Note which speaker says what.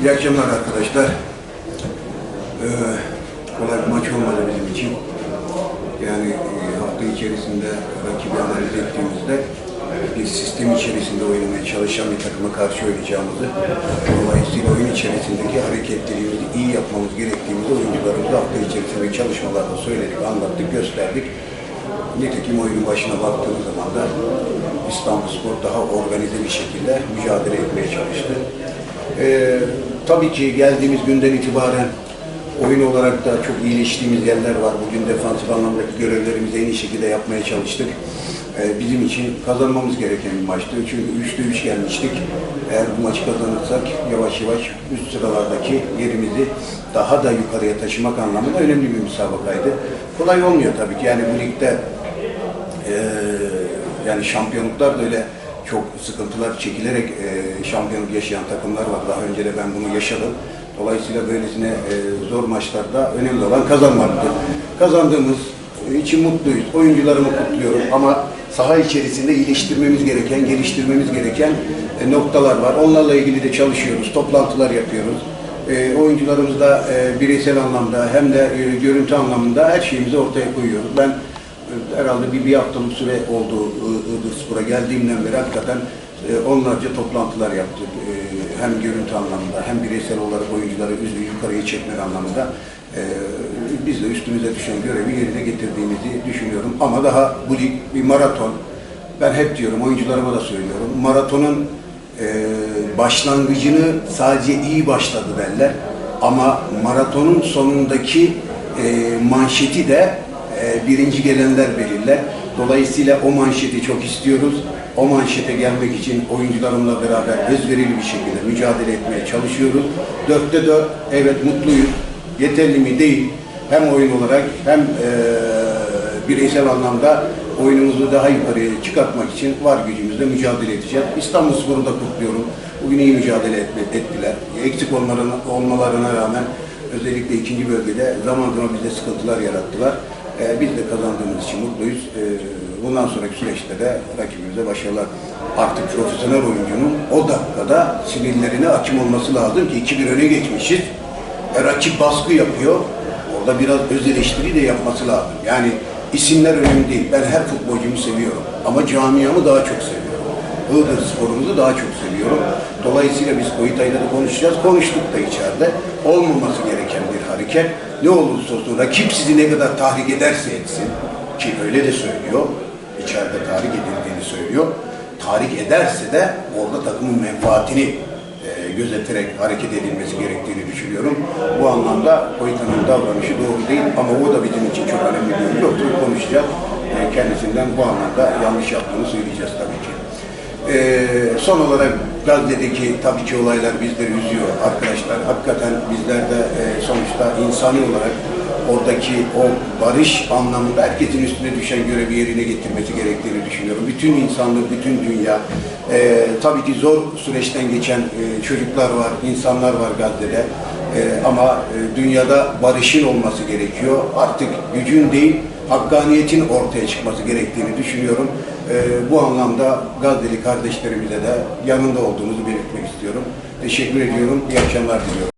Speaker 1: İyi akşamlar arkadaşlar. Ee, kolay bir maç olmadı bizim için. Yani e, hafta içerisinde rakibi analiz ettiğimizde bir sistem içerisinde oynamaya çalışan bir takıma karşı oynayacağımızı, dolayısıyla oyun içerisindeki hareketlerimizi iyi yapmamız gerektiğimizi oyuncularımıza hafta içerisinde çalışmalarda söyledik, anlattık, gösterdik. Nitekim oyunun başına baktığımız zaman da İstanbul Spor daha organize bir şekilde mücadele etmeye çalıştı. Ee, tabii ki geldiğimiz günden itibaren oyun olarak da çok iyileştiğimiz yerler var. Bugün defansif anlamdaki görevlerimizi en iyi şekilde yapmaya çalıştık. Ee, bizim için kazanmamız gereken bir maçtı. Çünkü 3'te 3 gelmiştik. Eğer bu maçı kazanırsak yavaş yavaş üst sıralardaki yerimizi daha da yukarıya taşımak anlamında önemli bir müsabakaydı. Kolay olmuyor tabii ki. Yani bu ligde ee, yani şampiyonluklar da öyle çok sıkıntılar çekilerek e, şampiyonluk yaşayan takımlar var. Daha önce de ben bunu yaşadım. Dolayısıyla böylesine e, zor maçlarda önemli olan kazanmaktır. Kazandığımız için mutluyuz. Oyuncularımı kutluyorum ama saha içerisinde iyileştirmemiz gereken, geliştirmemiz gereken e, noktalar var. Onlarla ilgili de çalışıyoruz, toplantılar yapıyoruz. E, oyuncularımız da e, bireysel anlamda hem de e, görüntü anlamında her şeyimizi ortaya koyuyoruz. Ben herhalde bir, bir haftalık süre oldu I- Iğdır Spor'a geldiğimden beri hakikaten e, onlarca toplantılar yaptık. E, hem görüntü anlamında hem bireysel olarak oyuncuları yukarıya çekmek anlamında e, biz de üstümüze düşen görevi yerine getirdiğimizi düşünüyorum. Ama daha bu lig bir maraton. Ben hep diyorum, oyuncularıma da söylüyorum. Maratonun e, başlangıcını sadece iyi başladı derler. Ama maratonun sonundaki e, manşeti de e, birinci gelenler belirler. Dolayısıyla o manşeti çok istiyoruz. O manşete gelmek için oyuncularımla beraber özverili bir şekilde mücadele etmeye çalışıyoruz. Dörtte dört, evet mutluyuz. Yeterli mi? Değil. Hem oyun olarak hem e, bireysel anlamda oyunumuzu daha yukarıya çıkartmak için var gücümüzle mücadele edeceğiz. İstanbul Spor'u da kutluyorum. Bugün iyi mücadele et- ettiler. Eksik olmalarına, olmalarına rağmen özellikle ikinci bölgede zaman zaman bize sıkıntılar yarattılar. Ee, biz de kazandığımız için mutluyuz. Ee, bundan sonraki süreçte de rakibimize başarılar. Artık profesyonel oyuncunun o dakikada sinirlerine hakim olması lazım ki 2-1 öne geçmişiz. E, rakip baskı yapıyor. Orada biraz öz eleştiri de yapması lazım. Yani isimler önemli değil. Ben her futbolcumu seviyorum. Ama camiamı daha çok seviyorum. Iğdır sporumuzu daha çok seviyorum. Dolayısıyla biz Koyutay'la da konuşacağız. Konuştuk da içeride. Olmaması gereken hareket. Ne olursa olsun rakip sizi ne kadar tahrik ederse etsin ki öyle de söylüyor. İçeride tahrik edildiğini söylüyor. Tahrik ederse de orada takımın menfaatini e, gözeterek hareket edilmesi gerektiğini düşünüyorum. Bu anlamda Koyutay'ın davranışı doğru değil ama o da bizim için çok önemli bir ürün. Oturup konuşacağız. E, kendisinden bu anlamda yanlış yaptığını söyleyeceğiz tabii ki. Ee, son olarak Gazze'deki tabii ki olaylar bizleri üzüyor arkadaşlar. Hakikaten bizler de e, sonuçta insani olarak oradaki o barış anlamında herkesin üstüne düşen görevi yerine getirmesi gerektiğini düşünüyorum. Bütün insanlık, bütün dünya, e, tabii ki zor süreçten geçen e, çocuklar var, insanlar var Gazze'de. E, ama e, dünyada barışın olması gerekiyor. Artık gücün değil, hakkaniyetin ortaya çıkması gerektiğini düşünüyorum. Ee, bu anlamda Gazze'li kardeşlerimize de yanında olduğumuzu belirtmek istiyorum. Teşekkür ediyorum. İyi akşamlar diliyorum.